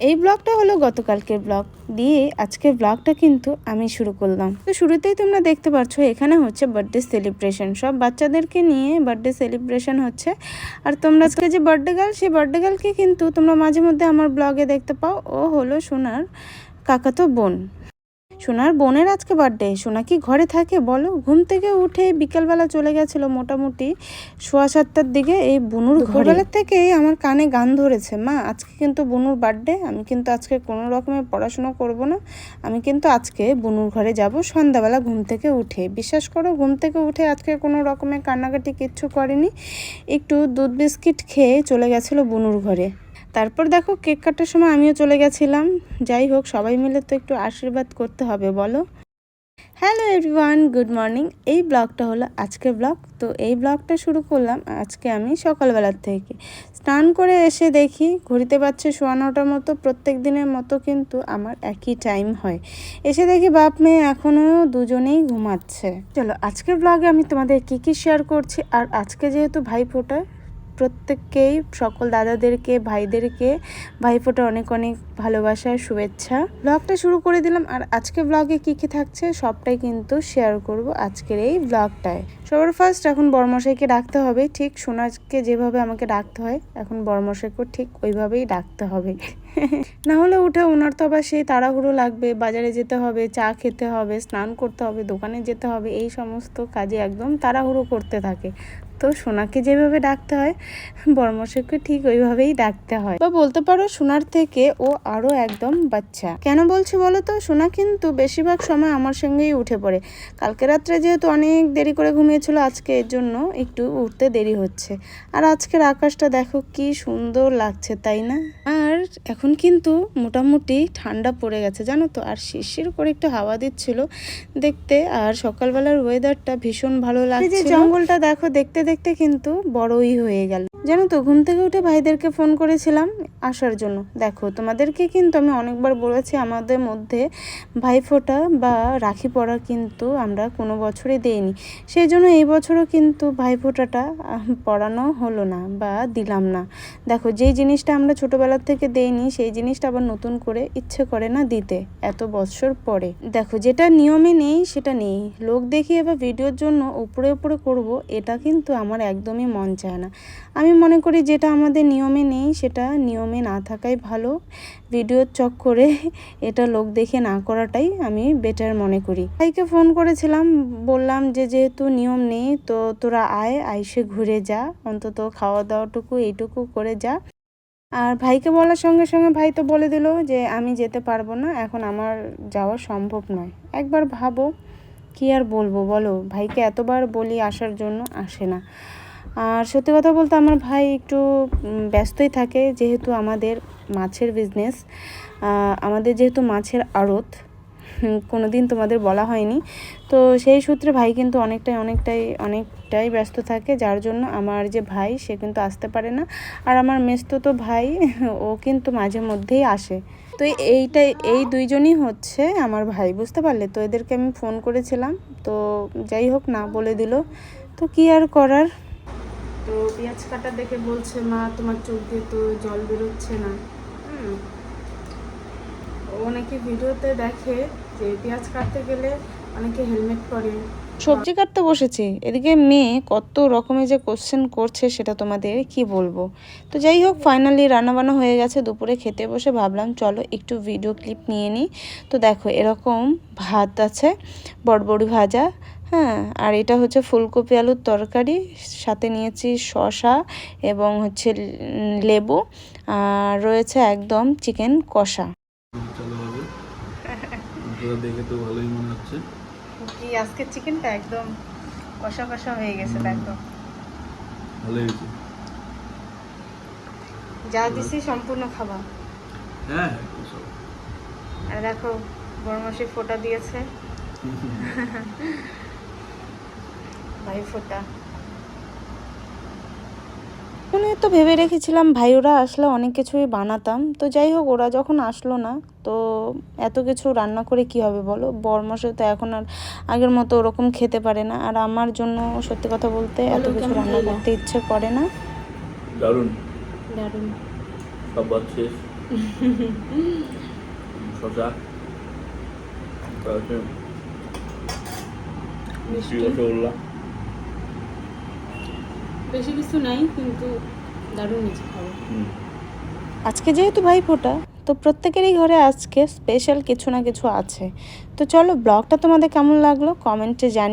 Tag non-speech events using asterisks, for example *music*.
এই ব্লগটা হলো গতকালকের ব্লগ। দিয়ে আজকের ব্লগটা কিন্তু আমি শুরু করলাম। তো শুরুতেই তোমরা দেখতে পাচ্ছ এখানে হচ্ছে বার্থডে সেলিব্রেশন সব বাচ্চাদেরকে নিয়ে বার্থডে সেলিব্রেশন হচ্ছে। আর তোমরা আজকে যে বার্থডে গার্ল সেই বার্থডে গার্লকে কিন্তু তোমরা মাঝে মধ্যে আমার ব্লগে দেখতে পাও। ও হলো সোনার কাকাতো বোন। সোনার বোনের আজকে বার্থডে সোনা কি ঘরে থাকে বলো? ঘুম থেকে উঠে বিকেলবেলা চলে গেছিল মোটামুটি সোয়া সাতটার দিকে এই বুনুর ঘরবেলার থেকেই আমার কানে গান ধরেছে মা আজকে কিন্তু বুনুর বার্থডে আমি কিন্তু আজকে কোনো রকমের পড়াশুনো করব না আমি কিন্তু আজকে বুনুর ঘরে যাব সন্ধ্যাবেলা ঘুম থেকে উঠে। বিশ্বাস করো ঘুম থেকে উঠে আজকে কোনো রকমের কান্নাকাটি কিচ্ছু করেনি একটু দুধ বিস্কিট খেয়ে চলে গেছিল বুনুর ঘরে। তারপর দেখো কেক কাটার সময় আমিও চলে গেছিলাম। যাই হোক, সবাই মিলে তো একটু আশীর্বাদ করতে হবে, বলো। হ্যালো এভরিওয়ান গুড মর্নিং এই ব্লগটা হলো আজকের ব্লগ। তো এই ব্লগটা শুরু করলাম আজকে আমি সকালবেলার থেকে। স্নান করে এসে দেখি, ঘড়িতে পাচ্ছে সোয়া নটার মতো, প্রত্যেক দিনের মতো কিন্তু আমার একই টাইম হয়। এসে দেখি বাপ মেয়ে এখনও দুজনেই ঘুমাচ্ছে। চলো, আজকের ব্লগে আমি তোমাদের কি কি শেয়ার করছি, আর আজকে যেহেতু ভাইফোঁটা প্রত্যেককেই, সকল দাদাদেরকে, ভাইদেরকে, ভাইফোঁটা অনেক অনেক ভালোবাসার শুভেচ্ছা। ব্লগটা শুরু করে দিলাম আর আজকে ব্লগে কি কি থাকছে সবটাই কিন্তু শেয়ার করব আজকের এই ব্লগটায়। সবার ফার্স্ট এখন বর্মশাইকে ডাকতে হবে, ঠিক সোনাজকে যেভাবে আমাকে ডাকতে হয়, এখন বর্মশাইকেও ঠিক ওইভাবেই ডাকতে হবে। *laughs* না হলে উঠে ওনার তো আবার সেই তাড়াহুড়ো লাগবে, বাজারে যেতে হবে, চা খেতে হবে, স্নান করতে হবে, দোকানে যেতে হবে, এই সমস্ত কাজে একদম তাড়াহুড়ো করতে থাকে। তো সোনাকে যেভাবে ডাকতে হয় বর্মশাইকে ঠিক ওইভাবেই ডাকতে হয়। বা বলতে পারো সোনার থেকে ও আরও একদম বাচ্চা। কেন বলছি বলো তো? সোনা কিন্তু বেশিরভাগ সময় আমার সঙ্গেই উঠে পড়ে। কালকে রাত্রে যেহেতু অনেক দেরি করে ঘুমিয়েছিল, আজকে এর জন্য একটু উঠতে দেরি হচ্ছে। আর আজকের আকাশটা দেখো কি সুন্দর লাগছে, তাই না? আর এখন কিন্তু মোটামুটি ঠান্ডা পড়ে গেছে জানো তো? আর শিরশির করে একটু হাওয়া দিচ্ছিল দেখতে আর সকালবেলার ওয়েদারটা ভীষণ ভালো লাগছে জঙ্গলটা দেখো দেখতে দেখতে কিন্তু বড়ই হয়ে গেল। জানো তো, ঘুম থেকে উঠে ভাইদেরকে ফোন করেছিলাম আসার জন্য। দেখো, তোমাদেরকে কিন্তু আমি অনেকবার বলেছি, আমাদের মধ্যে ভাইফোঁটা বা রাখি পড়া কিন্তু আমরা কোনো বছরে দেইনি। সেই জন্য এই বছরও কিন্তু ভাইফোঁটাটা পড়ানো হলো না বা দিলাম না। দেখো, যেই জিনিসটা আমরা ছোটোবেলার থেকে দেইনি, সেই জিনিসটা আবার নতুন করে ইচ্ছে করে না দিতে, এত বছর পরে। দেখো, যেটা নিয়মে নেই, সেটা নেই। লোক দেখিয়ে বা ভিডিওর জন্য উপরে উপরে করব, এটা কিন্তু আমার একদমই মন চায় না। আমি মনে করি যেটা আমাদের নিয়মে নেই, সেটা নিয়মে না থাকাই ভালো। ভিডিওর চক্করে এটা লোক দেখে না করাটাই আমি বেটার মনে করি। ভাইকে ফোন করেছিলাম, বললাম যে যেহেতু নিয়ম নেই, তো তোরা আয় আইসে ঘুরে যা, অন্তত খাওয়া দাওয়াটুকু এইটুকু করে যা। আর ভাইকে বলার সঙ্গে সঙ্গে ভাই তো বলে দিল যে আমি যেতে পারব না, এখন আমার যাওয়া সম্ভব নয়। একবার ভাবো, কি আর বলব বলো? ভাইকে এতবার বলি আসার জন্য আসে না। আর সত্যি কথা বলতে আমার ভাই একটু ব্যস্তই থাকে যেহেতু আমাদের মাছের বিজনেস আমাদের যেহেতু মাছের আড়ত কোনো দিন তোমাদের বলা হয়নি। তো সেই সূত্রে ভাই কিন্তু অনেকটাই অনেকটাই অনেকটাই ব্যস্ত থাকে, যার জন্য আমার যে ভাই, সে কিন্তু আসতে পারে না। আর আমার মেস্তো তো ভাই, ও কিন্তু মাঝে মধ্যেই আসে। তো এইটাই এই দুইজনই হচ্ছে আমার ভাই, বুঝতে পারলে? তো এদেরকে আমি ফোন করেছিলাম, তো যাই হোক না, বলে দিল। তো কি আর করার? তো পেঁয়াজ কাটা দেখে বলছে, মা, তোমার চোখ দিয়ে তো জল বেরোচ্ছে না। হুম। ও নাকি ভিডিওতে দেখে যে পেঁয়াজ কাটতে গেলে অনেকে হেলমেট পরে। সবজি কাটতে বসেছি। এদিকে মেয়ে কত রকমের যে কোশ্চেন করছে সেটা তোমাদের কি বলব? তো যাই হোক ফাইনালি রান্নাবান্না হয়ে গেছে। দুপুরে খেতে বসে ভাবলাম, চলো একটু ভিডিও ক্লিপ নিয়ে নিই। তো দেখো, এরকম ভাত আছে, বড়বড়ি ভাজা হ্যাঁ আর এটা হচ্ছে ফুলকপি আলুর তরকারি সাথে নিয়েছি শসা এবং হচ্ছে লেবু আর রয়েছে একদম চিকেন কষা। দেখে তো ভালোই মনে হচ্ছে। কি আজকে চিকেনটা একদম কষা কষা হয়ে গেছে একদম ভালোই হয়েছে। যা দিছি সম্পূর্ণ খাবা। হ্যাঁ হ্যাঁ আর দেখো বড়মাসি ফোটা দিয়েছে। *laughs* ভাই ফোটা মনে তো ভেবে রেখেছিলাম ভাই ওরা আসলে অনেক কিছুই বানাতাম। তো যাই হোক ওরা যখন আসলো না তো এত কিছু রান্না করে কি হবে বলো? বরমাসে তো এখন আর আগের মতো ওরকম খেতে পারে না। আর আমার জন্য সত্যি কথা বলতে এত কিছু রান্না করতে ইচ্ছে করে না। দারুণ। দারুণ। সব শেষ। মিষ্টি। রসগোল্লা বেশি কিছু নাই কিন্তু দারুণ নিচে খাব আজকে যেহেতু ভাই ফোটা তো প্রত্যেকেরই ঘরে আজকে স্পেশাল কিছু না কিছু আছে। তো চলো ব্লগটা তোমাদের কেমন লাগল? কমেন্টে জানি